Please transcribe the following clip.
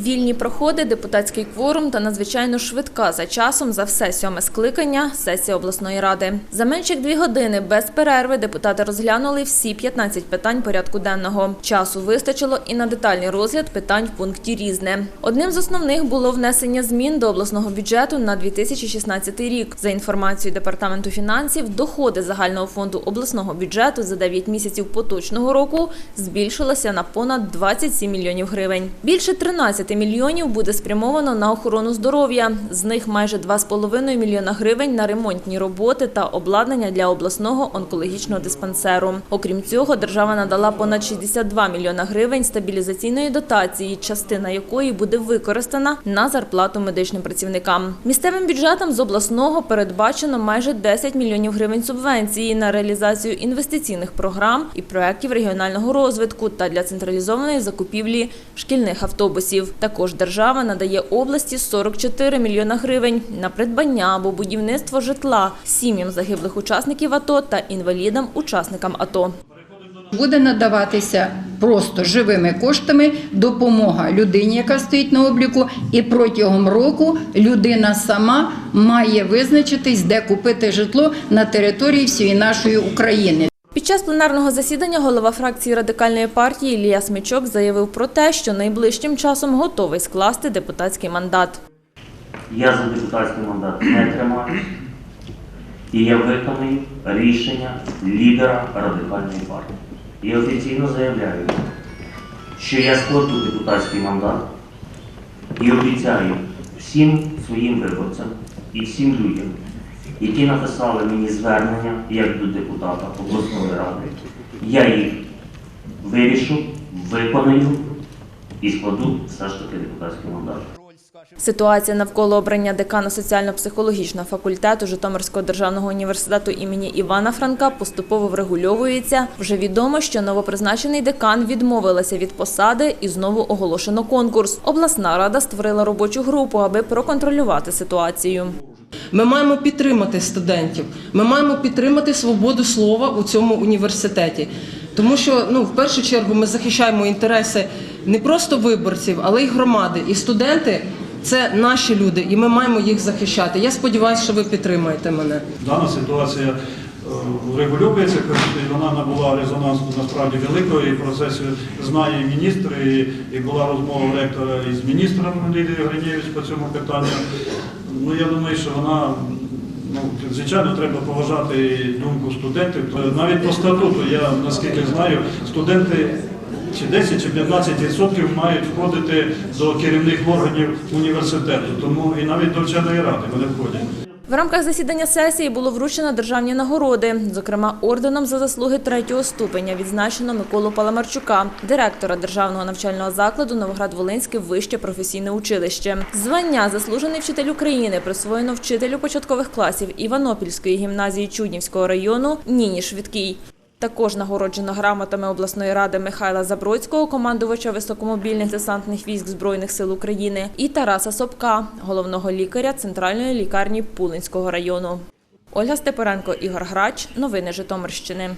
Вільні проходи, депутатський кворум та надзвичайно швидка за часом за все сьоме скликання сесія обласної ради. За менш як дві години без перерви депутати розглянули всі 15 питань порядку денного. Часу вистачило і на детальний розгляд питань в пункті різне. Одним з основних було внесення змін до обласного бюджету на 2016 рік. За інформацією департаменту фінансів, доходи загального фонду обласного бюджету за 9 місяців поточного року збільшилися на понад 27 мільйонів гривень. Більше 13 мільйонів буде спрямовано на охорону здоров'я. З них майже 2,5 мільйона гривень на ремонтні роботи та обладнання для обласного онкологічного диспансеру. Окрім цього, держава надала понад 62 мільйона гривень стабілізаційної дотації, частина якої буде використана на зарплату медичним працівникам. Місцевим бюджетам з обласного передбачено майже 10 мільйонів гривень субвенції на реалізацію інвестиційних програм і проєктів регіонального розвитку та для централізованої закупівлі шкільних автобусів. Також держава надає області 44 мільйона гривень на придбання або будівництво житла сім'ям загиблих учасників АТО та інвалідам-учасникам АТО. Буде надаватися просто живими коштами допомога людині, яка стоїть на обліку, і протягом року людина сама має визначитись, де купити житло на території всієї нашої України. Під час пленарного засідання голова фракції радикальної партії Ілія Смичок заявив про те, що найближчим часом готовий скласти депутатський мандат. Я за депутатський мандат не тримаю. І я виконую рішення лідера радикальної партії. І офіційно заявляю, що я складу депутатський мандат і обіцяю всім своїм виборцям і всім людям, які написали мені звернення як до депутата обласної ради, я їх вирішу, виконую і складу все ж таки депутатський мандат. Ситуація навколо обрання декана соціально-психологічного факультету Житомирського державного університету імені Івана Франка поступово врегульовується. Вже відомо, що новопризначений декан відмовилася від посади і знову оголошено конкурс. Обласна рада створила робочу групу, аби проконтролювати ситуацію. Ми маємо підтримати студентів. Ми маємо підтримати свободу слова у цьому університеті. Тому що ну, в першу чергу ми захищаємо інтереси не просто виборців, але й громади. І студенти це наші люди, і ми маємо їх захищати. Я сподіваюся, що ви підтримаєте мене. Дана ситуація врегульовується, і вона набула резонансу насправді великого, і про це знає і міністр, і, і була розмова ректора із міністром Лідією Гринєвич по цьому питанню. Ну, я думаю, що вона, ну, звичайно, треба поважати думку студентів. Навіть по статуту, я наскільки знаю, студенти чи 10 чи 15 відсотків мають входити до керівних органів університету, тому і навіть до вченої ради вони входять. В рамках засідання сесії було вручено державні нагороди. Зокрема, орденом за заслуги третього ступеня відзначено Миколу Паламарчука, директора державного навчального закладу Новоград-Волинське вище професійне училище. Звання заслужений вчитель України присвоєно вчителю початкових класів Іванопільської гімназії Чуднівського району Ніні Швидкій. Також нагороджено грамотами обласної ради Михайла Забродського, командувача високомобільних десантних військ Збройних сил України, і Тараса Собка, головного лікаря Центральної лікарні Пулинського району. Ольга Степоренко, Ігор Грач. Новини Житомирщини.